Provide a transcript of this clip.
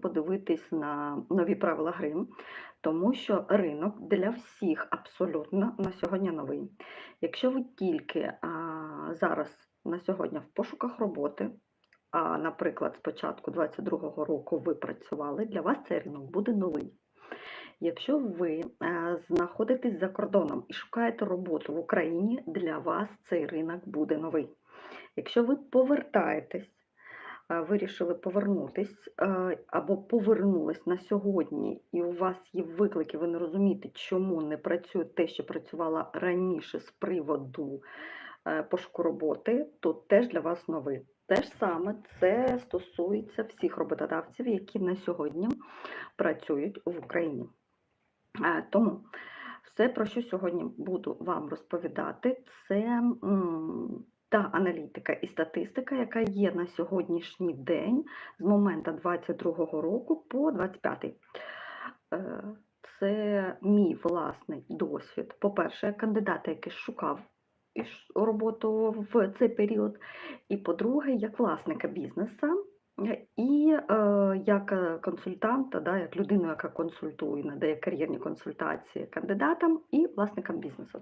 подивитись на нові правила гри, тому що ринок для всіх абсолютно на сьогодні новий. Якщо ви тільки а, зараз на сьогодні в пошуках роботи, а, наприклад, з початку 2022 року ви працювали, для вас цей ринок буде новий. Якщо ви знаходитесь за кордоном і шукаєте роботу в Україні, для вас цей ринок буде новий. Якщо ви повертаєтесь, вирішили повернутись е, або повернулись на сьогодні, і у вас є виклики, ви не розумієте, чому не працює те, що працювало раніше з приводу е, пошуку роботи, то теж для вас новий. Те ж саме це стосується всіх роботодавців, які на сьогодні працюють в Україні. Е, Тому все, про що сьогодні буду вам розповідати, це та аналітика і статистика, яка є на сьогоднішній день з моменту 22 року по 25. Е, Це мій власний досвід. По-перше, кандидата, який шукав роботу в цей період, і по-друге, як власника бізнесу, Е, і е, як консультанта, да, як людину, яка консультує, надає кар'єрні консультації кандидатам і власникам бізнесу.